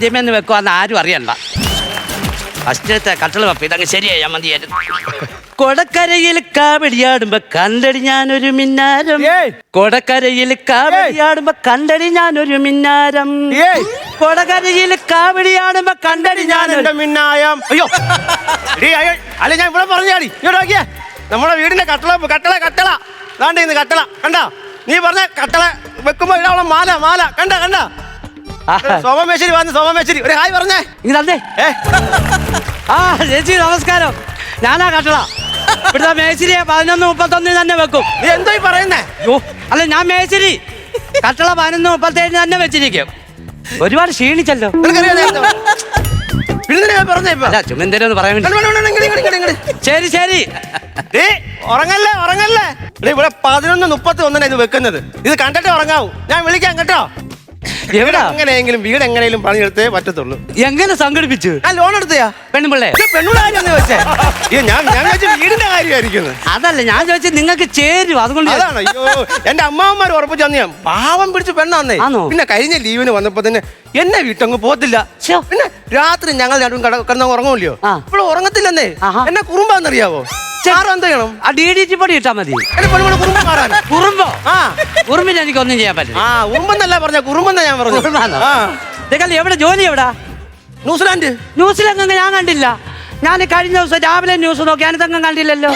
ആദ്യമേ ഒന്ന് വെക്കുവാന്ന് ആരും അറിയണ്ട. ഫസ്റ്റത്തെ കട്ടള വെപ്പ് ഇതങ്ങ് ശരിയായ മതിയായിരുന്നു കൊടക്കരയിൽ കാവടിയാടുമ്പോ കണ്ടടി ഞാനൊരു മിന്നാരം. കൊടക്കരയിൽ കാവടിയാടുമ്പോ കണ്ടടി ഞാനൊരു മിന്നാരം. കൊടകരയിൽ കാവടിയാടുമ്പോ കണ്ടടി ഞാനൊരു മിന്നായം. അയ്യോ. അല്ലെ ഞാൻ ഇവിടെ പറഞ്ഞാടി. ഇങ്ങോട്ട് നോക്കിയേ. നമ്മുടെ വീടിന്റെ കട്ടള കട്ടള കട്ടള. ഇന്ന് കട്ടള. കണ്ടോ? നീ പറഞ്ഞ കട്ടള വെക്കുമ്പോ ഇടാവളം മാല മാല. കണ്ട കണ്ട? സോമമേശ്വരി വന്ന് സോമമേശ്വരി. ഒരു ഹായ് പറഞ്ഞേ. ഇങ്ങനെ തന്നേ. ആ ചേച്ചി നമസ്കാരം. ഞാനാ കട്ടള. ഇവിടുത്തെ മേശിരിയെ പതിനൊന്ന് മുപ്പത്തൊന്നിന് തന്നെ വെക്കും. നീ എന്തോ പറയുന്നേ? യോ അല്ല ഞാൻ മേശിരി. കട്ടള പതിനൊന്ന് മുപ്പത്തേഴിന് തന്നെ വെച്ചിരിക്കും. ഒരുപാട് ക്ഷീണിച്ചല്ലോ. പറയാൻ വേണ്ടി. ശരി ശരി. ഉറങ്ങല്ലേ ഉറങ്ങല്ലേ? ഇവിടെ പതിനൊന്ന് മുപ്പത്തി ഒന്നിനാ ഇത് വെക്കുന്നത്. ഇത് കണ്ടിട്ടേ ഉറങ്ങാവൂ. ഞാൻ വിളിക്കാം കേട്ടോ. എവിടാ? എങ്ങനെയെങ്കിലും വീട് എങ്ങനെയെങ്കിലും പണിയെടുത്തേ പറ്റത്തുള്ളൂ. എങ്ങനെ സംഘടിപ്പിച്ചു? ഞാൻ ലോൺ എടുത്തയാ. പെണ്ണുപിള്ളേ പെണ്ണുടെ കാര്യമെന്ന് വെച്ചേ അയ്യോ ഞാൻ ഞാൻ വെച്ച വീടിന്റെ കാര്യമായിരിക്കുന്നു. അതല്ല ഞാൻ ചോദിച്ചത് നിങ്ങൾക്ക് ചേരും അതുകൊണ്ട് അതാണ് അയ്യോ എന്റെ അമ്മാവന്മാർ ഉറപ്പിച്ചു ഞാൻ പാവം പിടിച്ച് പെണ്ണാന്നേ. ആണോ? പിന്നെ കഴിഞ്ഞ ലീവിന് വന്നപ്പോ തന്നെ എന്നെ വീട്ടങ്ങ് പോത്തില്ല ശ്ശോ. പിന്നെ രാത്രി ഞങ്ങൾ രണ്ടും കട കിടന്ന ഉറങ്ങൂല്ലയോ ആ. ഉറങ്ങത്തില്ലെന്നേ. ആഹാ. എന്നെ കുറുമ്പാന്നറിയാവോ? സാറ് എന്ത് ചെയ്യണം ആ ഡി ഡി ടി പൊടി ഇട്ടാ മതി. എന്നെ മാറാൻ. കുറുമ്പോ? ആ. കുറുമ്പിന് എനിക്കൊന്നും ചെയ്യാൻ പറ്റില്ല. ആ ഉറുമ്പെന്നല്ല പറഞ്ഞ കുറുമ്പെന്നാ ഞാൻ പറഞ്ഞു കുറുമ്പാന്നോ? ആ. എവിടെ? ജോലി എവിടാ? ന്യൂസിലാൻഡ്. ന്യൂസിലൊന്നും ഞാൻ കണ്ടില്ല. ഞാൻ കഴിഞ്ഞ ദിവസം രാവിലെ ന്യൂസ് നോക്കി. ഞാനിതൊന്നും കണ്ടില്ലല്ലോ.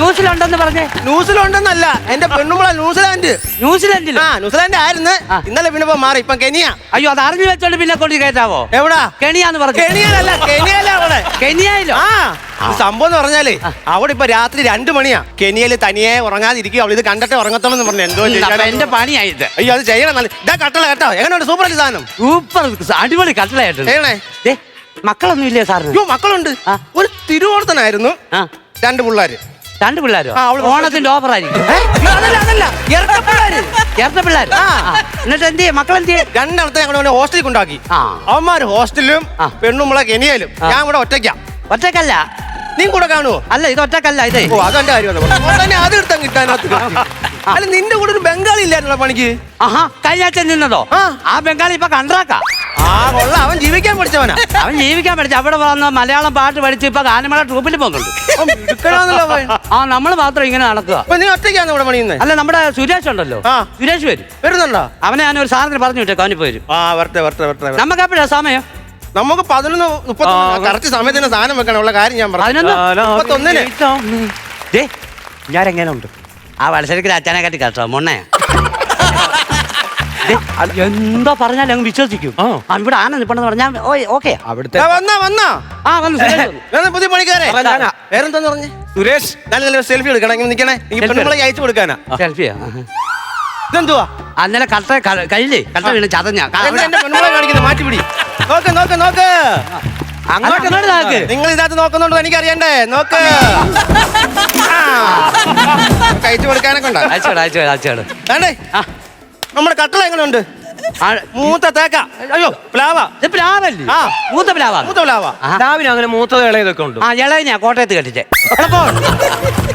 ന്യൂസിലുണ്ടെന്ന് പറഞ്ഞേ. ന്യൂസിലുണ്ടെന്നല്ല എന്റെ പെണ്ണുമ്പള ന്യൂസിലാൻഡ്. ന്യൂസിലാൻഡിൽ ആ ന്യൂസിലാൻഡ് ആയിരുന്നു. ഇന്നലെ പിന്നെ മാറി ഇപ്പൊ കെനിയ. അയ്യോ അത് അറിഞ്ഞു വെച്ചോണ്ട് പിന്നെ കൊണ്ട് കയറ്റാവോ? എവിടാ? കെണിയാന്ന് പറഞ്ഞു. കെനിയല്ല അവിടെ. കെനിയയിലോ? ആ സംഭവം എന്ന് പറഞ്ഞാലേ അവിടെ ഇപ്പൊ രാത്രി രണ്ടു മണിയാ. കെനിയയിൽ തനിയെ ഉറങ്ങാതിരിക്കും അവൾ ഇത് കണ്ടിട്ട് ഉറങ്ങത്തോളം എന്ന് പറഞ്ഞു എന്തോ? എന്റെ പണിയായത്. അയ്യോ അത് ചെയ്യണം. നല്ല ഇതാ കട്ടള കേട്ടോ. എങ്ങനെയുണ്ട്? സൂപ്പർ സാധനം സൂപ്പർ അടിപൊളി കട്ടളയായിട്ട് ചെയ്യണേ. മക്കളൊന്നും ഇല്ലേ സാറിന്? അയ്യോ മക്കളുണ്ട്. ഒരു തിരുവോണത്തിനായിരുന്നു ആ. രണ്ട് പിള്ളേര്. രണ്ട് പിള്ളേരോ? ആ, അവൾ ഓണത്തിന്റെ ഓഫർ ആയിരിക്കും അതല്ല അതല്ല. ഇരട്ട പിള്ളേര്. ചേർത്ത പിള്ളേർ ആ. എന്നിട്ട് എന്ത് ചെയ്യും? മക്കളെന്ത് ചെയ്യും? രണ്ടിടത്തെ ഞങ്ങൾ ഹോസ്റ്റലിൽ കൊണ്ടാക്കി ആ. അവന്മാര് ഹോസ്റ്റലിലും ആ. പെണ്ണുമ്പളെ കെനിയയിലും ഞാൻ കൂടെ ഒറ്റയ്ക്കാ. ഒറ്റക്കല്ല നീ കൂടെ കാണുവോ? അല്ല ഇത് ഒറ്റക്കല്ല ഇതേ. ഓ അതെന്റെ കാര്യം അത് എടുത്താൽ കിട്ടാനകത്ത് അല്ല നിന്റെ കൂടെ ഒരു ബംഗാളി ഇല്ലായിരുന്നോ പണിക്ക്? ആഹാ കഴിഞ്ഞ ആഴ്ച നിന്നതോ? ആ. ബംഗാളി ഇപ്പൊ കണ്ട്രാക്കാ ആ കൊള്ള. അവൻ ജീവിക്കാൻ പഠിച്ചവനാ. അവൻ ജീവിക്കാൻ പഠിച്ച അവിടെ വന്ന് മലയാളം പാട്ട് പഠിച്ച് ഇപ്പൊ ഗാനമേള ട്രൂപ്പിൽ പോകുന്നുണ്ട്. ആ നമ്മൾ മാത്രം ഇങ്ങനെ നടക്കുക. ഒറ്റയ്ക്കാണ് ഇവിടെ പണിയുന്നത് അല്ല നമ്മുടെ സുരേഷ് ഉണ്ടല്ലോ. ആ. സുരേഷ് വരും. വരുന്നുണ്ടോ? അവനെ ഞാൻ ഒരു സാധനത്തിന് പറഞ്ഞു വിട്ടേക്ക് അവന് പോരും ആ വരട്ടെ വരട്ടെ വരട്ടെ വരട്ടെ. നമുക്ക് എപ്പോഴാ സമയം? നമുക്ക് പതിനൊന്ന് മുപ്പത്തി കറക്റ്റ് സമയത്തിന് സാധനം വെക്കണം ഉള്ള കാര്യം ഞാൻ പറഞ്ഞു. ഞാനെങ്ങനെ ഉണ്ട് ആ വത്സരത്തിൽ അച്ഛനെ കാട്ടി കേട്ടോ മൊണ്ണേ എന്താ പറഞ്ഞാലും അങ്ങ് വിശ്വസിക്കും. ഇവിടെ ആന നിപ്പണെന്ന് പറഞ്ഞാൽ ഓക്കെ. അവിടുത്തെ വന്നാ വന്നാ. ആ വന്നു സുരേഷ് ഞാൻ പുതിയ പണിക്കാരെ? വേറെന്താന്ന് പറഞ്ഞു? സുരേഷ്. നല്ല നല്ല സെൽഫി എടുക്കണം നിൽക്കണേ നിക്കണേ. ഈ അയച്ചു കൊടുക്കാനാ. സെൽഫിയാ? ഇതെന്തുവാ? അന്നലെ കട്ട കയ്യിലേ കട്ട വീണ് ചതഞ്ഞ. പെണ്ണുമ്പളെ കാണിക്കുന്നത് മാറ്റിപ്പിടി നോക്ക് നോക്ക് നോക്ക്. അങ്ങോട്ട്. നിങ്ങൾ ഇതിനകത്ത് നോക്കുന്നുണ്ടോ എനിക്ക് അറിയണ്ടേ നോക്ക് കഴിച്ചു കൊടുക്കാനൊക്കെ ഉണ്ടോ? അയച്ചോട് അയച്ചോട് അയച്ചോട്. വേണ്ടേ? ആ. നമ്മുടെ കട്ടള എങ്ങനെയുണ്ട്? ഉണ്ട് മൂത്ത തേക്ക. അയ്യോ പ്ലാവ. ഇത് പ്ലാവല്ലേ? ആ. മൂത്ത പ്ലാവാ. മൂത്ത പ്ലാവ. രാവിലെ അങ്ങനെ മൂത്തത് ഇളയതൊക്കെ ഉണ്ട്? ആ ഇളയനാ കോട്ടയത്ത് കെട്ടിച്ചേ.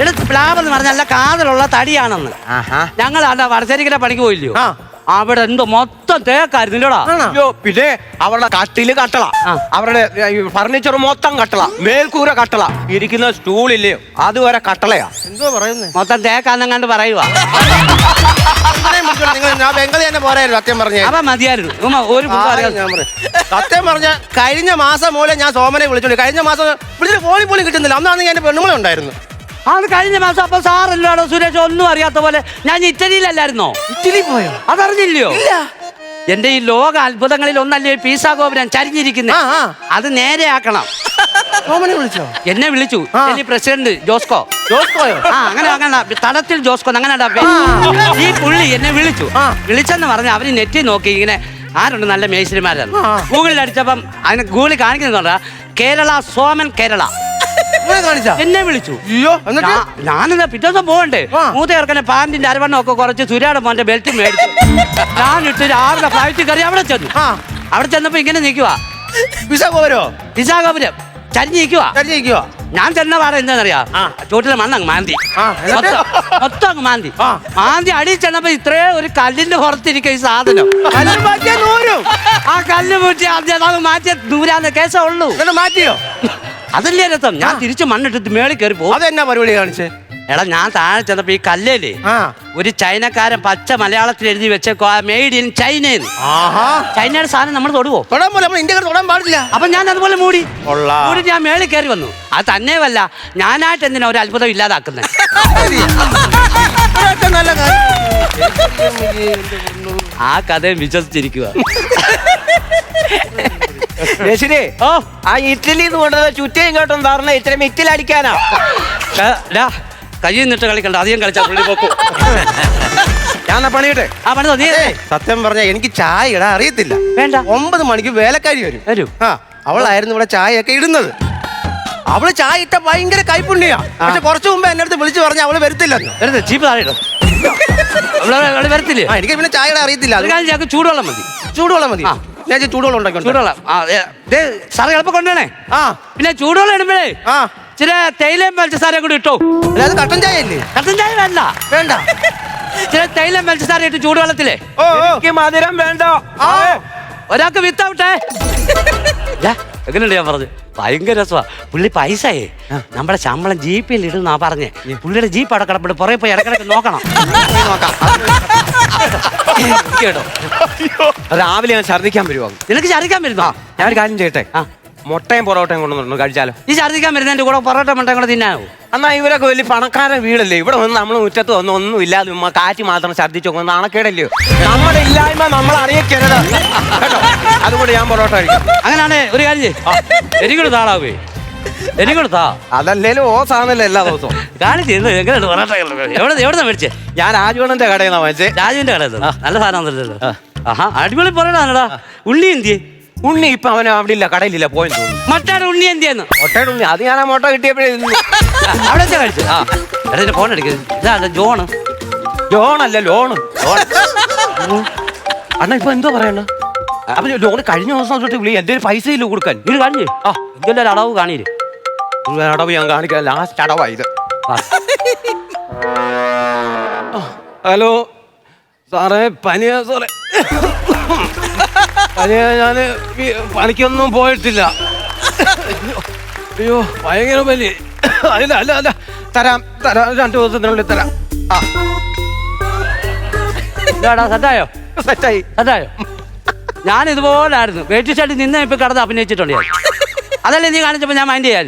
എടുത്ത് പ്ലാവ് എന്ന് പറഞ്ഞാൽ നല്ല കാതലുള്ള തടിയാണെന്ന്. ആഹാ. ഞങ്ങൾ അല്ല വടശ്ശേരിക്കര പണിക്ക് പോയില്ലയോ? ആ. അവിടെ എന്തോ മൊത്തം തേക്കായിരുന്നില്ലടാ അയ്യോ പിന്നെ അവരുടെ കട്ടിൽ കട്ടള. അവരുടെ ഫർണിച്ചർ മൊത്തം കട്ടള. മേൽക്കൂര കട്ടള. ഇരിക്കുന്ന സ്റ്റൂളില്ലയോ അതുവരെ കട്ടളയാ. എന്തോ പറയുന്നത് മൊത്തം തേക്കാന്നെങ്ങാണ്ട് പറയുക സത്യം പറഞ്ഞേ കഴിഞ്ഞ മാസം മൂലം ഞാൻ സോമനെ വിളിച്ചോളൂ കഴിഞ്ഞ മാസം വിളിച്ചിട്ട് പോളി പോലും കിട്ടുന്നില്ല. അന്നാണ് ഞാൻ പെണ്ണുങ്ങളെ ഉണ്ടായിരുന്നു ആ, അത് കഴിഞ്ഞ മാസം അപ്പൊ സാറല്ലാടോ സുരേഷ് ഒന്നും അറിയാത്ത പോലെ ഞാൻ ഇറ്റലിയിലല്ലായിരുന്നോ? ഇറ്റലി പോയോ? അതറിഞ്ഞില്ലയോ? എന്റെ ഈ ലോക അത്ഭുതങ്ങളിൽ ഒന്നല്ലേ പീസാ ഗോപുരം ചരിഞ്ഞിരിക്കുന്നത് അത് നേരെ ആക്കണം സോമനെ വിളിച്ചോ? എന്നെ വിളിച്ചു. പ്രസിഡന്റ് ജോസ്കോ. ജോസ്കോയോ? ആ അങ്ങനെ അങ്ങനെ തടത്തിൽ ജോസ്കോ അങ്ങനെ ഈ പുള്ളി എന്നെ വിളിച്ചു. വിളിച്ചെന്ന് പറഞ്ഞ അവർ നെറ്റി നോക്കി ഇങ്ങനെ ആരുണ്ട് നല്ല മേശരിമാരാണ്. ഗൂഗിളിൽ അടിച്ചപ്പം അതിന് ഗൂഗിളിൽ കാണിക്കുന്നുണ്ടാ കേരള സോമൻ കേരള. കാണിച്ചാ? എന്നെ വിളിച്ചു. അയ്യോ എന്നിട്ട്? ഞാനെന്നാ പിറ്റേ ദിവസം പോകണ്ടേ. മൂത്ത ചേർക്കനെ പാന്റിന്റെ അരവണ്ണം ഒക്കെ കുറച്ച് സുരാടെ മോന്റെ ബെൽറ്റ് മേടിച്ചു. ഞാനിട്ട് രാവിലെ ഫ്ലൈറ്റ് കയറി അവിടെ ചെന്നു. അവിടെ ചെന്നപ്പോ ഇങ്ങനെ നിൽക്കുക വിശാഖപുരോ? പോരോ വിശാഖപുരം. ചരിഞ്ഞ് നിൽക്കുക ചരിഞ്ഞിരിക്കുവോ ഞാൻ ചെന്ന പാടെ എന്താണെന്നറിയാ. ചോട്ടിലെ മണ്ണങ്ങ് മാന്തി? മൊത്തം- അങ്ങ് മാന്തി. മാന്തി അടി ചെന്നപ്പോ ഇത്രേ ഒരു കല്ലിന്റെ പുറത്തിരിക്കും ഈ സാധനം. ആ കല്ല് മുറ്റി ആദ്യം മാറ്റിയ ദൂരാന്ന് കേസേ ഉള്ളൂ. മാറ്റിയോ? അതല്ലേ രസം? ഞാൻ തിരിച്ച് മണ്ണിട്ട് മേളിൽ കയറി പോകും. അതെന്നാ പരിപാടി കാണിച്ചേ? എടാ ഞാൻ താഴെ ചെന്നപ്പോ ഈ കല്ലേലേ ആ. ഒരു ചൈനക്കാരൻ പച്ച മലയാളത്തിൽ എഴുതി വെച്ചേക്കോ മെയ്ഡ് ഇൻ ചൈന ചൈനയുടെ സാധനം നമ്മൾ തൊടുവോ? തൊടാൻ പാടില്ല. അപ്പൊ ഞാൻ അതുപോലെ മൂടി. മൂടി ഞാൻ മേളിൽ കയറി വന്നു. അത് തന്നെയല്ല ഞാനായിട്ട് എന്തിനാ ഒരു അത്ഭുതം ഇല്ലാതാക്കുന്നത് ആ കഥയും വിശ്വസിച്ചിരിക്കുക ശരി ഓ ആ ഇറ്റലിയിൽ നിന്ന് കൊണ്ടുവന്ന ചുറ്റയും കേട്ടും തറണ ഇത്രയും ഇറ്റലടിക്കാനാ കയ്യിൽ നിന്നിട്ട് കളിക്കണ്ട അധികം കളിച്ചാ പുള്ളി പോക്കും? ഞാൻ എന്നാ പണിയിട്ടെ? ആ പണി നീ സത്യം പറഞ്ഞ എനിക്ക് ചായ ഇടാൻ അറിയത്തില്ല. വേണ്ട. ഒമ്പത് മണിക്ക് വേലക്കാരി വരും. വരും. ആ അവളായിരുന്നു ഇവിടെ ചായയൊക്കെ ഇടുന്നത്. അവൾ ചായ ഇട്ട ഭയങ്കര കൈപ്പുണ്യാ. പക്ഷെ കുറച്ചു മുമ്പ് എന്റെ അടുത്ത് വിളിച്ചു പറഞ്ഞ അവൾ വരത്തില്ലെന്ന്. വെറുതെ ചീപ്പ് താഴെ ഇടും. അവൾ അവൾ വരത്തില്ലേ? എനിക്ക് പിന്നെ ചായ ഇടാൻ അറിയത്തില്ല. ഒരു അത് ഞങ്ങൾക്ക് ചൂടുവെള്ളം മതി. ചൂടുവെള്ളം മതി. ഞാൻ ചൂടുവെള്ളം ഉണ്ടാക്കി ചൂടുവെള്ളം. ആ സാറ് കൊണ്ടുവരണേ. ആ. പിന്നെ ചൂടുവെള്ളം ഇടുമ്പോഴേ ആ. ചില തേയിലയും പഞ്ചസാരയും കൂടി ഇട്ടോ. അല്ല അത് കട്ടൻ ചായ അല്ലേ? കട്ടൻ ചായ വേണ്ട. വേണ്ട. ചില തേയിലയും പഞ്ചസാര ഇട്ട് ചൂടുവെള്ളത്തിലേ. ഓ എനിക്ക് മധുരം വേണ്ട. ആ. ഒരാൾക്ക് വിത്തൗട്ടേ. എങ്ങനെയുണ്ട് ഞാൻ പറഞ്ഞു ഭയങ്കര രസമാ പുള്ളി പൈസയേ നമ്മുടെ ശമ്പളം ജീപ്പിൽ ഇടുന്നാ പറഞ്ഞേ. പുള്ളിയുടെ ജീപ്പ് അവിടെ കിടപ്പിട്ട് പുറകെ പോയി ഇടക്കിടക്ക് നോക്കണം. കേട്ടോ രാവിലെ ഞാൻ ഛർദ്ദിക്കാൻ വരുവാ? നിനക്ക് ഛർദിക്കാൻ വരുന്നോ? ഞാൻ ഒരു കാര്യം ചെയ്യട്ടെ. ആ. മുട്ടയും പൊറോട്ടയും കൊണ്ടുവന്നു കഴിച്ചാലോ? ഈ ഛർദിക്കാൻ വരുന്നതിന്റെ കൂടെ പൊറോട്ട മുട്ടയും കൂടെ തിന്നാവോ എന്നാ ഇവരൊക്കെ വലിയ പണക്കാരൻ വീടല്ലേ? ഇവിടെ വന്ന് നമ്മൾ മുറ്റത്ത് വന്ന് ഒന്നും ഇല്ലാതെ ഉമ്മ കാറ്റ് മാത്രം ഛർദ്ദിച്ചു നോക്കുന്ന നാണക്കേടല്ലയോ നമ്മുടെ ഇല്ലായ്മ നമ്മൾ അറിയിക്കരുത്. അതുകൊണ്ട് ഞാൻ പൊറോട്ട കഴിക്കും. അങ്ങനെയാണേ ഒരു കാര്യം ചെയ്യ്. എരികൂടെ താളാവേ എരികൂടെ കൊടുത്താ അതല്ലേലും ഓസാണല്ലോ എല്ലാ ദിവസവും. കാണിച്ച് എങ്ങനെയുണ്ട് പൊറോട്ട എവിടെ എവിടെ മേടിച്ചേ? ഞാൻ രാജുവണ്ണന്റെ കടയിൽ നിന്നാ മേടിച്ചേ. രാജുവിന്റെ കടയിൽ നല്ല സാധനം ആഹാ അടിപൊളി പൊറോട്ടാണടാ ഉള്ളി എന്തി ഉണ്ണി ഇപ്പൊ അവൻ അവിടെ ഇല്ല കടയിലില്ല പോയെന്ന് തോന്നുന്നു. മറ്റാടെ ഉണ്ണി എന്തിയെന്ന്? മൊട്ടയുടെ ഉണ്ണി അത് ഞാൻ ആ മൊട്ട കിട്ടിയപ്പോഴേ അവിടെ വെച്ചാ കഴിച്ചു ആ. എടാ ഫോൺ എടുക്കുന്നത് ഇതാ ജോണ്. ജോണല്ല ലോണ്. ലോൺ അണ്ണ ഇപ്പൊ എന്തോ പറയണ അപ്പൊ ലോൺ കഴിഞ്ഞ ദിവസം തൊട്ട് വിളി എന്റെ പൈസ ഇല്ല കൊടുക്കാൻ? ഇത് കാണില്ലേ ആ. ഇതിന്റെ ഒരു അളവ് കാണിയില്ലേ ഒരു അടവ് ഞാൻ കാണിക്കാൻ ലാസ്റ്റ് അടവാ ഇത്. ഹലോ. സാറേ പനിയാ സാറേ. പനിയാ ഞാൻ പണിക്കൊന്നും പോയിട്ടില്ല. അയ്യോ ഭയങ്കര പനി. അല്ല അല്ല അല്ല. തരാം തരാം. രണ്ടു ദിവസത്തിനുള്ളിൽ തരാം. ആ. സെറ്റായോ സെറ്റായി സെറ്റായോ. ഞാൻ ഇതുപോലായിരുന്നു വെയിറ്റ് നിന്നെ നിന്ന് ഇപ്പൊ കടന്ന് അഭിനയിച്ചിട്ടുണ്ട് ഞാൻ. അതല്ലേ നീ കാണിച്ചപ്പോ ഞാൻ മൈൻഡ് ചെയ്യാൻ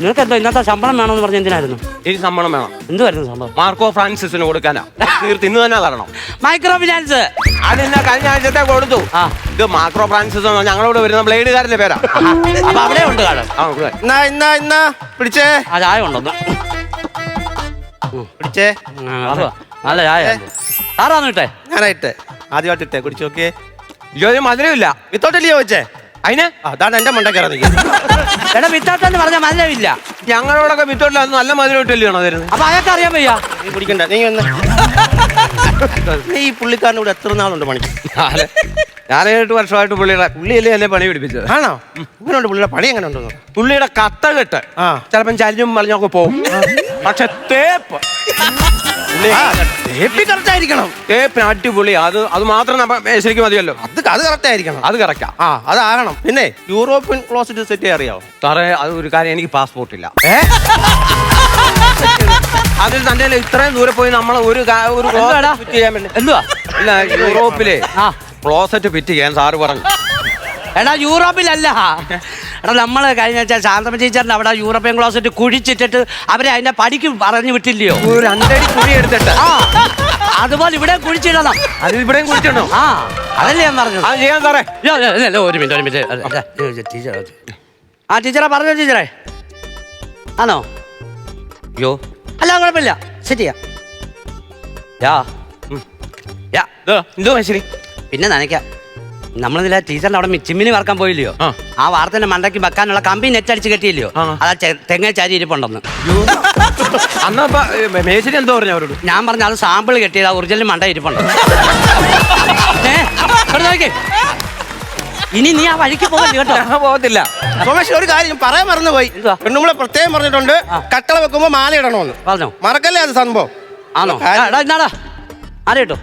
നിനക്ക് എന്തോ ഇന്നത്തെ ശമ്പളം വേണമെന്ന് പറഞ്ഞ എന്തിനായിരുന്നു? ഇനി ശമ്പളം വേണം. എന്തുവായിരുന്നു സംഭവം മാർക്കോ ഫ്രാൻസിസിന് കൊടുക്കാനാ. തീർത്ത് ഇന്ന് തന്നെ തരണം. Micro finance. അതെന്നാ കഴിഞ്ഞ ആഴ്ചത്തെ കൊടുത്തു. ആ. ഇത് മാക്രോ ഫ്രാൻസിസ് എന്ന് ഞങ്ങളോട് വരുന്ന ബ്ലേഡുകാരന്റെ പേരാ. അപ്പൊ അവിടെ ഉണ്ട് കാണാൻ ആ, കൊടുക്കാൻ. എന്നാ എന്നാ എന്നാ പിടിച്ചേ. ആ ചായ ഉണ്ടോ പിടിച്ചേ. നല്ല ചായ ആരാന്ന് കിട്ടെ ഞാനായിട്ടെ ആദ്യമായിട്ട് ഇട്ടേ. കുടിച്ചു നോക്കിയേ. ഇതൊരു മധുരമില്ല വിത്തോട്ടല്ലേ ചോദിച്ചേ? അതിന്? അതാണ് എന്റെ മണ്ടക്കറ നിൽക്കുന്നത്. എടാ വിത്താട്ടെന്ന് പറഞ്ഞ മധുരമില്ല ഞങ്ങളോടൊക്കെ വിത്തോട്ടില്ല അത് നല്ല മധുരം ഇട്ടല്ലോ തരുന്നത്? അപ്പൊ അയാൾക്ക് അറിയാൻ വയ്യ. നീ പിടിക്കണ്ട നീ ഒന്ന് നീ ഈ കൂടെ എത്ര നാളുണ്ട് പണിക്ക് ഞാൻ ഏഴെട്ട് വർഷമായിട്ട് പുള്ളിയുടെ പുള്ളിയല്ലേ എന്നെ പണി പിടിപ്പിച്ചത്. ആണോ? എങ്ങനെയുണ്ട് പുള്ളിയുടെ പണി എങ്ങനെ ഉണ്ടെന്ന് പുള്ളിയുടെ കത്ത കെട്ട്. ചിലപ്പം ചരിഞ്ഞും മറിഞ്ഞൊക്കെ പോകും. പക്ഷെ തേപ്പ്. കറക്റ്റ് ആയിരിക്കണം തേപ്പിന് അടിപൊളി. അത് അത് മാത്രം നമ്മ ശരിക്കും മതിയല്ലോ. അത് അത് കറക്റ്റ് ആയിരിക്കണം അത് കറക്റ്റാ. ആ അതാകണം പിന്നെ യൂറോപ്യൻ ക്ലോസറ്റ് സെറ്റ് അറിയാവോ സാറേ അത് ഒരു കാര്യം എനിക്ക് പാസ്പോർട്ട് ഇല്ല. ഏ? അതിൽ തന്നെ ഇത്രയും ദൂരെ പോയി നമ്മൾ ഒരു കാ- ഒരു എന്തുവാടാ? ചെയ്യാൻ വേണ്ടി എന്തുവാ? ഇല്ല യൂറോപ്പിലെ ആ. ക്ലോസറ്റ് ഫിറ്റ് ചെയ്യാൻ സാറ് പറഞ്ഞു. എടാ യൂറോപ്പിലല്ല. എടാ നമ്മൾ കഴിഞ്ഞ വെച്ചാൽ ശാന്തമ ടീച്ചറിന്റെ അവിടെ യൂറോപ്യൻ ക്ലോസറ്റ് കുഴിച്ചിട്ടിട്ട് അവരെ അതിന്റെ പടിക്ക് പറഞ്ഞു വിട്ടില്ലയോ? ഒരു രണ്ടടി കുഴി എടുത്തിട്ട്. ആ അതുപോലെ ഇവിടെ കുഴിച്ചിടണം. അത് ഇവിടെയും കുഴിച്ചിടണം. ആ അതല്ലേ ഞാൻ പറഞ്ഞു അത് ചെയ്യാൻ സാറേ. ഒരു മിനിറ്റ് ഒരു മിനിറ്റ്. ടീച്ചർ ആ ടീച്ചറെ പറഞ്ഞോ ടീച്ചറെ? ആണോ? യോ അല്ല കുഴപ്പമില്ല. ശരിയാ യാ. ഉം. യാ. ഇത് എന്തോ ശരി പിന്നെ നനയ്ക്കാം. നമ്മളിതിലെ ടീച്ചറിന്റെ അവിടെ ചിമ്മിന് വറക്കാൻ പോയില്ലയോ? ആ. ആ വാർത്തന്റെ മണ്ടയ്ക്ക് വെക്കാനുള്ള കമ്പി നെറ്റ് അടിച്ച് കെട്ടിയില്ലയോ? ആ. അതാ തെങ്ങ ചാരി ഇരിപ്പുണ്ടെന്ന്. മേശരി എന്തോ പറഞ്ഞു അവരോട്? ഞാൻ പറഞ്ഞ അത് സാമ്പിൾ കെട്ടിയത് ആ ഒറിജിനൽ മണ്ട ഇരിപ്പുണ്ട്. ഏ, ഇവിടെ നോക്കിക്കേ. ഇനി നീ ആ വഴിക്ക് പോകല്ലേ കേട്ടോ. ഞാൻ പോകത്തില്ല. സോമേഷ് ഒരു കാര്യം പറയാൻ മറന്നുപോയി. എന്തുവാ? പെണ്ണുമ്പളെ പ്രത്യേകം പറഞ്ഞിട്ടുണ്ട് കട്ടള വെക്കുമ്പോ മാല ഇടണമെന്ന് പറഞ്ഞോ. മറക്കല്ലേ അത് സംഭവം? ആണോ? എടാ എന്നാടാ ആരെ കേട്ടോ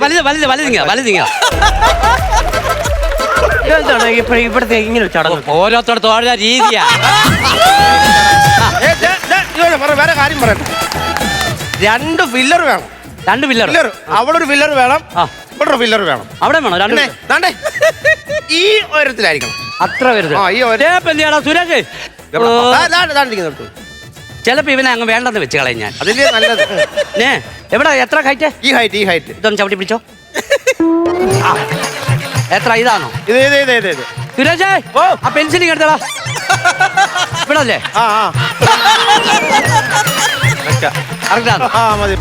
വലുത് വലുത് വലുതിങ്ങ വലുതിങ്ങ എന്താണ് ഇപ്പൊ ഇവിടുത്തെ ഇങ്ങനെ ചടങ്ങ്? ഓരോരുത്തടത്ത് ഓരോ രീതിയാ. ഏ, ദേ, ദേ, ഇതുപോലെ പറ, വേറെ കാര്യം പറയട്ടെ രണ്ട് ഫില്ലർ വേണം. രണ്ട് പില്ലർ ഫില്ലർ അവിടെ ഒരു ഫില്ലർ വേണം ആ. ഇവിടെ ഒരു ഫില്ലർ വേണം. അവിടെ വേണോ? രണ്ട് പിന്നെ? ദാണ്ടേ. ഈ ഉയരത്തിലായിരിക്കണം അത്ര വരുത് ആ, ഈ ഒരു- സുരേഷ്. ദാ, ദാണ്ട്, ദാണ്ട് ഇരിക്കുന്നു എടുത്തോ. ചിലപ്പോ ഇവനെ അങ്ങ് വേണ്ടെന്ന് വെച്ച് കളയും ഞാൻ. അതിലേ നല്ലത്. ഏ എവിടെ എത്ര ഹൈറ്റ് ഈ ഹൈറ്റ് ഈ ഹൈറ്റ് ഇതൊന്ന് ചവിട്ടി പിടിച്ചോ. ആ. എത്ര ഇതാണോ? ഇത് ഇത് ഇത് ഇത് ഇത്. സുരേഷേ ഓ. ആ പെൻസിൽ എടുത്തടാ. ഇവിടെ അല്ലേ ആ. ആ കറക്റ്റാണോ ആ മതി.